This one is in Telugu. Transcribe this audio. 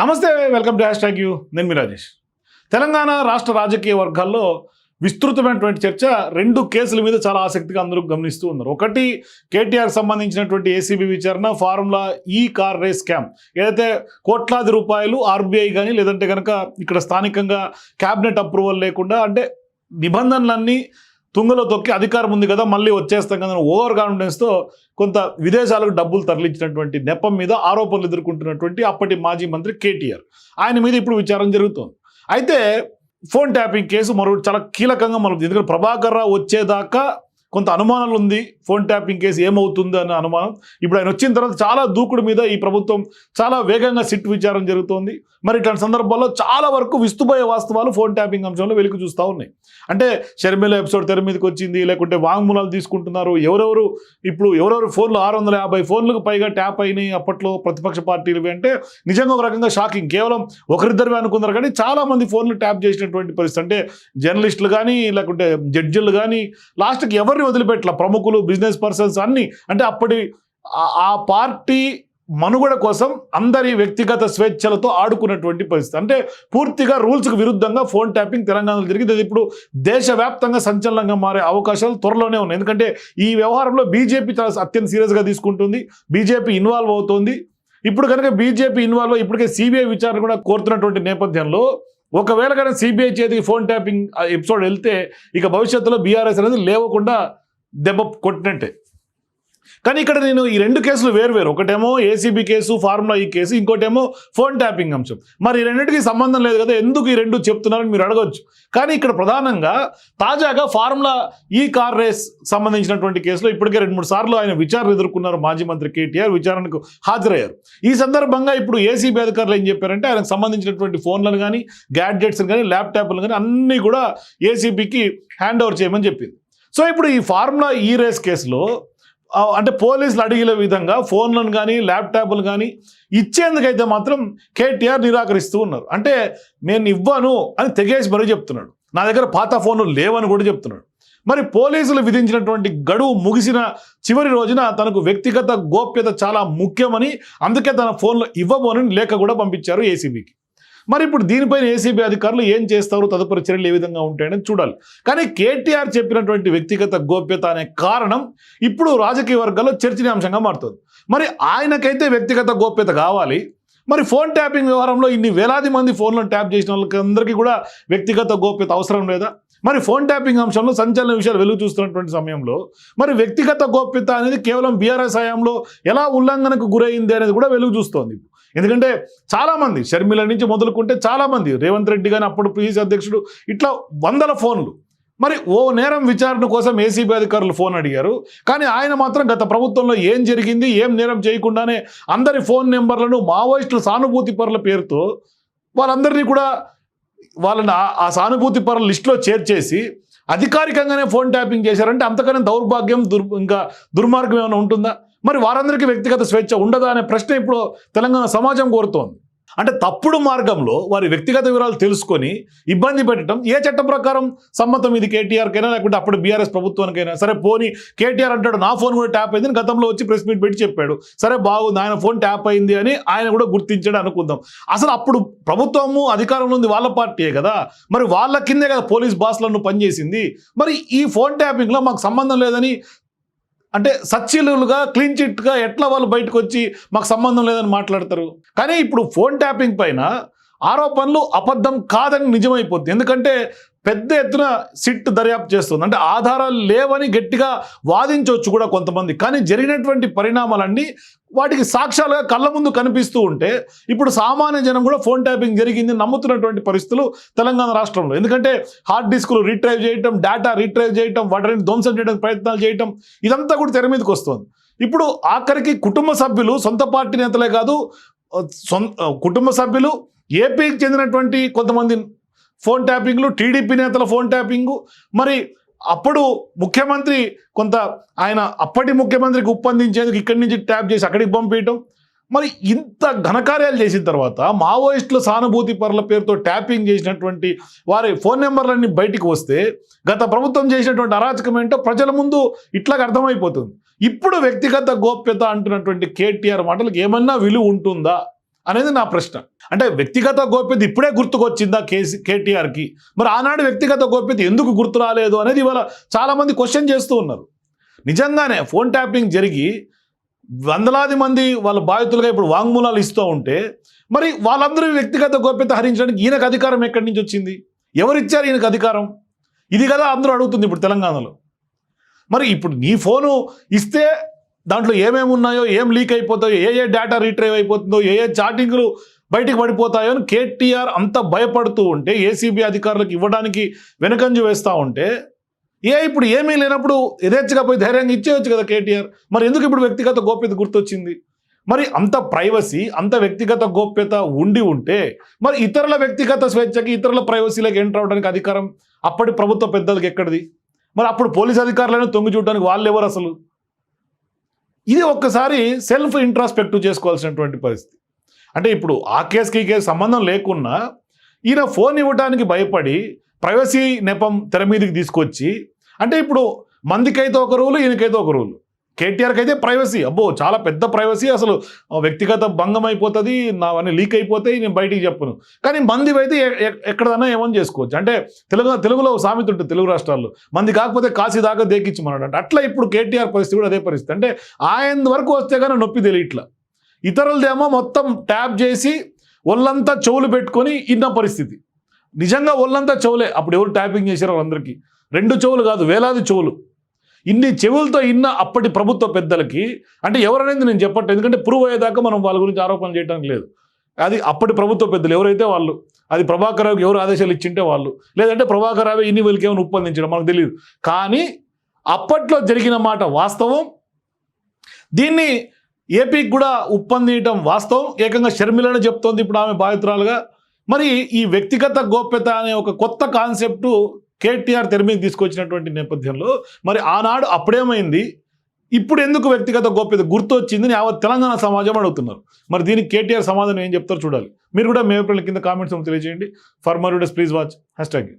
నమస్తే welcome to hashtag you. నేను మీ రాజేష్. తెలంగాణ రాష్ట్ర రాజకీయ వర్గాల్లో విస్తృతమైనటువంటి చర్చ రెండు కేసుల మీద చాలా ఆసక్తిగా అందరూ గమనిస్తూ ఉన్నారు. ఒకటి కేటీఆర్ సంబంధించినటువంటి ఏసీబీ విచారణ ఫార్ములా ఈ కార్ రేస్ స్కామ్. ఏదైతే కోట్లాది రూపాయలు ఆర్బీఐ కానీ లేదంటే కనుక ఇక్కడ స్థానికంగా క్యాబినెట్ అప్రూవల్ లేకుండా అంటే నిబంధనలన్నీ తుంగలో తొక్కి అధికారం ఉంది కదా మళ్ళీ వచ్చేస్తాం కదా ఓవర్ కాన్ఫిడెన్స్తో కొంత విదేశాలకు డబ్బులు తరలించినటువంటి నెపం మీద ఆరోపణలు ఎదుర్కొంటున్నటువంటి అప్పటి మాజీ మంత్రి కేటీఆర్. ఆయన మీద ఇప్పుడు విచారం జరుగుతోంది. అయితే ఫోన్ ట్యాపింగ్ కేసు మరో చాలా కీలకంగా మనం ఎందుకంటే ప్రభాకర్ రావు వచ్చేదాకా కొంత అనుమానాలు ఉంది. ఫోన్ ట్యాపింగ్ కేసు ఏమవుతుంది అన్న అనుమానం. ఇప్పుడు ఆయన వచ్చిన తర్వాత చాలా దూకుడు మీద ఈ ప్రభుత్వం చాలా వేగంగా సిట్ విచారం జరుగుతోంది. మరి ఇట్లాంటి సందర్భాల్లో చాలా వరకు విస్తుపోయే వాస్తవాలు ఫోన్ ట్యాపింగ్ అంశంలో వెలుగు చూస్తూ ఉన్నాయి. అంటే షర్మిల ఎపిసోడ్ తెర మీదకి వచ్చింది లేకుంటే వాంగ్మూలాలు తీసుకుంటున్నారు. ఎవరెవరు ఇప్పుడు ఎవరెవరు ఫోన్లు ఆరు వందల యాభై ఫోన్లకు పైగా ట్యాప్ అయినాయి అప్పట్లో ప్రతిపక్ష పార్టీలు అంటే నిజంగా ఒక రకంగా షాకింగ్. కేవలం ఒకరిద్దరివి అనుకున్నారు కానీ చాలా మంది ఫోన్లు ట్యాప్ చేసినటువంటి పరిస్థితి. అంటే జర్నలిస్టులు కానీ లేకుంటే జడ్జిలు కానీ లాస్ట్కి ఎవరిని వదిలిపెట్టల? ప్రముఖులు బిజినెస్ పర్సన్స్ అన్ని. అంటే అప్పటి ఆ- పార్టీ మనుగడ కోసం అందరి వ్యక్తిగత స్వేచ్ఛలతో ఆడుకున్నటువంటి పరిస్థితి. అంటే పూర్తిగా రూల్స్కి విరుద్ధంగా ఫోన్ ట్యాపింగ్ తెలంగాణలో జరిగింది. అది ఇప్పుడు దేశవ్యాప్తంగా సంచలనంగా మారే అవకాశాలు త్వరలోనే ఉన్నాయి. ఎందుకంటే ఈ వ్యవహారంలో బీజేపీ చాలా అత్యంత సీరియస్గా తీసుకుంటుంది. బీజేపీ ఇన్వాల్వ్ అవుతుంది. ఇప్పుడు కనుక బీజేపీ ఇన్వాల్వ్ ఇప్పటికే సిబిఐ విచారణ కూడా కోరుతున్నటువంటి నేపథ్యంలో ఒకవేళ కనుక సిబిఐ చేతికి ఫోన్ ట్యాపింగ్ ఎపిసోడ్ వెళ్తే ఇక భవిష్యత్తులో బీఆర్ఎస్ అనేది లేవకుండా దెబ్బ కొట్టినట్టే. కానీ ఇక్కడ నేను ఈ రెండు కేసులు వేరు వేరు. ఒకటేమో ఏసీబీ కేసు ఫార్ములా ఈ కేసు ఇంకోటేమో ఫోన్ ట్యాపింగ్ అంశం. మరి ఈ రెండింటికి సంబంధం లేదు కదా ఎందుకు ఈ రెండు చెప్తున్నారని మీరు అడగవచ్చు కానీ ఇక్కడ ప్రధానంగా తాజాగా ఫార్ములా ఈ కార్ రేస్ సంబంధించినటువంటి కేసులో ఇప్పటికే రెండు మూడు సార్లు ఆయన విచారణ ఎదుర్కొన్నారు మాజీ మంత్రి కేటీఆర్ విచారణకు హాజరయ్యారు. ఈ సందర్భంగా ఇప్పుడు ఏసీబీ అధికారులు ఏం చెప్పారంటే ఆయనకు సంబంధించినటువంటి ఫోన్లను కానీ గ్యాడ్జెట్స్ కానీ ల్యాప్టాప్లు కానీ అన్నీ కూడా ఏసీబీకి హ్యాండ్ ఓవర్ చేయమని చెప్పింది. సో ఇప్పుడు ఈ ఫార్ములా ఈ రేస్ కేసులో అంటే పోలీసులు అడిగిన విధంగా ఫోన్లను కానీ ల్యాప్టాప్లు కానీ ఇచ్చేందుకైతే మాత్రం కేటీఆర్ నిరాకరిస్తూ ఉన్నారు. అంటే నేను ఇవ్వను అని తెగేసి మరీ చెప్తున్నాడు. నా దగ్గర పాత ఫోన్లు లేవని కూడా చెప్తున్నాడు. మరి పోలీసులు విధించినటువంటి గడువు ముగిసిన చివరి రోజున తనకు వ్యక్తిగత గోప్యత చాలా ముఖ్యమని అందుకే తన ఫోన్లో ఇవ్వబోనని లేఖ కూడా పంపించారు ఏసీబీకి. మరి ఇప్పుడు దీనిపైన ఏసీబీ అధికారులు ఏం చేస్తారు? తదుపరి చర్యలు ఏ విధంగా ఉంటాయని చూడాలి. కానీ కేటీఆర్ చెప్పినటువంటి వ్యక్తిగత గోప్యత అనే కారణం ఇప్పుడు రాజకీయ వర్గాల్లో చర్చనీయాంశంగా మారుతుంది. మరి ఆయనకైతే వ్యక్తిగత గోప్యత కావాలి. మరి ఫోన్ ట్యాపింగ్ వ్యవహారంలో ఇన్ని వేలాది మంది ఫోన్లను ట్యాప్ చేసిన వాళ్ళకి అందరికీ కూడా వ్యక్తిగత గోప్యత అవసరం లేదా? మరి ఫోన్ ట్యాపింగ్ అంశంలో సంచలన విషయాలు వెలుగు చూస్తున్నటువంటి సమయంలో మరి వ్యక్తిగత గోప్యత అనేది కేవలం బీఆర్ఎస్ హయాంలో ఎలా ఉల్లంఘనకు గురైంది అనేది కూడా వెలుగు చూస్తోంది. ఎందుకంటే చాలామంది షర్మిల నుంచి మొదలుకుంటే చాలామంది రేవంత్ రెడ్డి కానీ అప్పుడు పిసిసి అధ్యక్షుడు ఇట్లా వందల ఫోన్లు. మరి ఓ నేరం విచారణ కోసం ఏసీబీ అధికారులు ఫోన్ అడిగారు. కానీ ఆయన మాత్రం గత ప్రభుత్వంలో ఏం జరిగింది ఏం నేరం చేయకుండానే అందరి ఫోన్ నెంబర్లను మావోయిస్టుల సానుభూతి పరుల పేరుతో వాళ్ళందరినీ కూడా వాళ్ళని ఆ- సానుభూతి పరుల లిస్టులో చేర్చేసి అధికారికంగానే ఫోన్ ట్యాపింగ్ చేశారంటే అంతకనే దౌర్భాగ్యం దుర్ ఇంకా దుర్మార్గం ఏమైనా ఉంటుందా? మరి వారందరికీ వ్యక్తిగత స్వేచ్ఛ ఉండదా అనే ప్రశ్న ఇప్పుడు తెలంగాణ సమాజం కోరుతోంది. అంటే తప్పుడు మార్గంలో వారి వ్యక్తిగత వివరాలు తెలుసుకొని ఇబ్బంది పెట్టడం ఏ చట్టం ప్రకారం సమ్మతం ఇది కేటీఆర్కైనా లేకుంటే అప్పుడు బీఆర్ఎస్ ప్రభుత్వానికైనా? సరే పోనీ కేటీఆర్ అంటాడు నా ఫోన్ కూడా ట్యాప్ అయింది గతంలో వచ్చి ప్రెస్ మీట్ పెట్టి చెప్పాడు. సరే బాగుంది ఆయన ఫోన్ ట్యాప్ అయింది అని ఆయన కూడా గుర్తించాడు అనుకుందాం. అసలు అప్పుడు ప్రభుత్వము అధికారంలో ఉంది వాళ్ళ పార్టీయే కదా? మరి వాళ్ళ కిందే కదా పోలీస్ బాస్లను పనిచేసింది. మరి ఈ ఫోన్ ట్యాపింగ్లో మాకు సంబంధం లేదని అంటే సచ్యలుగా క్లీన్ చిట్గా ఎట్లా వాళ్ళు బయటకు వచ్చి మాకు సంబంధం లేదని మాట్లాడతారు? కానీ ఇప్పుడు ఫోన్ ట్యాపింగ్ పైన ఆరోపణలు అబద్ధం కాదని నిజమైపోద్ది. ఎందుకంటే పెద్ద ఎత్తున సిట్ దర్యాప్తు చేస్తుంది. అంటే ఆధారాలు లేవని గట్టిగా వాదించవచ్చు కూడా కొంతమంది. కానీ జరిగినటువంటి పరిణామాలన్నీ వాటికి సాక్ష్యాలుగా కళ్ళ ముందు కనిపిస్తూ ఉంటే ఇప్పుడు సామాన్య జనం కూడా ఫోన్ ట్యాపింగ్ జరిగింది నమ్ముతున్నటువంటి పరిస్థితులు తెలంగాణ రాష్ట్రంలో. ఎందుకంటే హార్డ్ డిస్క్లు రీట్రైవ్ చేయటం డేటా రీట్రైవ్ చేయటం వాటిని ధ్వంసం చేయడానికి ప్రయత్నాలు చేయటం ఇదంతా కూడా తెర మీదకి వస్తుంది. ఇప్పుడు ఆఖరికి కుటుంబ సభ్యులు సొంత పార్టీ నేతలే కాదు సొంత కుటుంబ సభ్యులు ఏపీకి చెందినటువంటి కొంతమంది ఫోన్ ట్యాపింగ్లు టీడీపీ నేతల ఫోన్ ట్యాపింగు. మరి అప్పుడు ముఖ్యమంత్రి కొంత ఆయన అప్పటి ముఖ్యమంత్రికి ఉప్పందించేందుకు ఇక్కడి నుంచి ట్యాప్ చేసి అక్కడికి పంపించడం మరి ఇంత ఘనకార్యాలు చేసిన తర్వాత మావోయిస్టుల సానుభూతి పరుల పేరుతో ట్యాపింగ్ చేసినటువంటి వారి ఫోన్ నెంబర్లన్నీ బయటికి వస్తే గత ప్రభుత్వం చేసినటువంటి అరాచకం ఏంటో ప్రజల ముందు ఇట్లాగ అర్థమైపోతుంది. ఇప్పుడు వ్యక్తిగత గోప్యత అంటున్నటువంటి కేటీఆర్ మాటలకు ఏమన్నా విలువ ఉంటుందా? అనేది నా ప్రశ్న. అంటే వ్యక్తిగత గోప్యత ఇప్పుడే గుర్తుకొచ్చిందా కేసీ కేటీఆర్కి? మరి ఆనాడు వ్యక్తిగత గోప్యత ఎందుకు గుర్తు రాలేదు అనేది ఇవాళ చాలామంది క్వశ్చన్ చేస్తూ ఉన్నారు. నిజంగానే ఫోన్ ట్యాపింగ్ జరిగి వందలాది మంది వాళ్ళ బాధితులుగా ఇప్పుడు వాంగ్మూలాలు ఇస్తూ ఉంటే మరి వాళ్ళందరూ వ్యక్తిగత గోప్యత హరించడానికి ఈయనకు అధికారం ఎక్కడి నుంచి వచ్చింది? ఎవరిచ్చారు ఈయనకు అధికారం? ఇది కదా అందరూ అడుగుతుంది ఇప్పుడు తెలంగాణలో. మరి ఇప్పుడు నీ ఫోను ఇస్తే దాంట్లో ఏమేమి ఉన్నాయో ఏం లీక్ అయిపోతాయో ఏ ఏ డేటా రీట్రైవ్ అయిపోతుందో ఏ ఏ చాటింగ్లు బయటికి పడిపోతాయో అని కేటీఆర్ అంత భయపడుతూ ఉంటే ఏసీబీ అధికారులకు ఇవ్వడానికి వెనకంజు వేస్తూ ఉంటే ఏ ఇప్పుడు ఏమీ లేనప్పుడు యథేచ్ఛగా పోయి ధైర్యంగా ఇచ్చేయచ్చు కదా కేటీఆర్. మరి ఎందుకు ఇప్పుడు వ్యక్తిగత గోప్యత గుర్తొచ్చింది? మరి అంత ప్రైవసీ అంత వ్యక్తిగత గోప్యత ఉండి ఉంటే మరి ఇతరుల వ్యక్తిగత స్వేచ్ఛకి ఇతరుల ప్రైవసీలకు ఎంటర్ అవడానికి అధికారం అప్పటి ప్రభుత్వ పెద్దలకు ఎక్కడిది? మరి అప్పుడు పోలీస్ అధికారులను తొంగి చూడడానికి వాళ్ళు ఎవరు అసలు? ఇది ఒక్కసారి సెల్ఫ్ ఇంట్రాస్పెక్టివ్ చేసుకోవాల్సినటువంటి పరిస్థితి. అంటే ఇప్పుడు ఆ కేసుకి కేసు సంబంధం లేకున్నా ఈయన ఫోన్ ఇవ్వడానికి భయపడి ప్రైవసీ నెపం తెర మీదకి తీసుకొచ్చి అంటే ఇప్పుడు మందికైతే ఒక రూలు ఈయనకైతే ఒక రూలు. కేటీఆర్కి అయితే ప్రైవసీ. అబ్బో చాలా పెద్ద ప్రైవసీ అసలు. వ్యక్తిగత భంగం అయిపోతుంది నావన్నీ లీక్ అయిపోతాయి నేను బయటికి చెప్పను. కానీ మంది అయితే ఎక్కడదన్నా ఏమని చేసుకోవచ్చు. అంటే తెలుగు తెలుగులో సామెత ఉంటుంది తెలుగు రాష్ట్రాల్లో. మంది కాకపోతే కాశీ దాకా దేకిచ్చి అంటే అట్లా ఇప్పుడు కేటీఆర్ పరిస్థితి కూడా అదే పరిస్థితి. అంటే ఆయన వరకు వస్తే కానీ నొప్పి తెలియట్లా. ఇతరులదేమో మొత్తం ట్యాప్ చేసి ఒళ్ళంతా చెవులు పెట్టుకొని ఇన్న పరిస్థితి. నిజంగా ఒళ్ళంతా చెవులే. అప్పుడు ఎవరు ట్యాపింగ్ చేశారో వాళ్ళందరికీ? రెండు చెవులు కాదు వేలాది చెవులు. ఇన్ని చెవులతో ఇన్న అప్పటి ప్రభుత్వ పెద్దలకి అంటే ఎవరనేది నేను చెప్పట్లేదు. ఎందుకంటే ప్రూవ్ అయ్యేదాకా మనం వాళ్ళ గురించి ఆరోపణ చేయడానికి లేదు. అది అప్పటి ప్రభుత్వ పెద్దలు ఎవరైతే వాళ్ళు అది ప్రభాకర్ రావుకి ఎవరు ఆదేశాలు ఇచ్చింటే వాళ్ళు. లేదంటే ప్రభాకర్ రావు ఇన్ని వీళ్ళకి ఏమైనా ఒప్పందించడం మనకు తెలియదు కానీ అప్పట్లో జరిగిన మాట వాస్తవం. దీన్ని ఏపీకి కూడా ఉప్పందించడం వాస్తవం. ఏకంగా షర్మిలను చెప్తోంది ఇప్పుడు ఆమె బాధితురాలుగా. మరి ఈ వ్యక్తిగత గోప్యత అనే ఒక కొత్త కాన్సెప్టు కేటీఆర్ తెర మీద తీసుకొచ్చినటువంటి నేపథ్యంలో మరి ఆనాడు అప్పుడేమైంది? ఇప్పుడు ఎందుకు వ్యక్తిగత గోప్యత గుర్తొచ్చిందని యావత్ తెలంగాణ సమాజం అడుగుతున్నారు. మరి దీనికి కేటీఆర్ సమాధానం ఏం చెప్తారో చూడాలి. మీరు కూడా మీ అభిప్రాయాల కింద కామెంట్స్ తెలియజేయండి. ఫర్ మర్ ప్లీజ్ వాచ్. Hash tag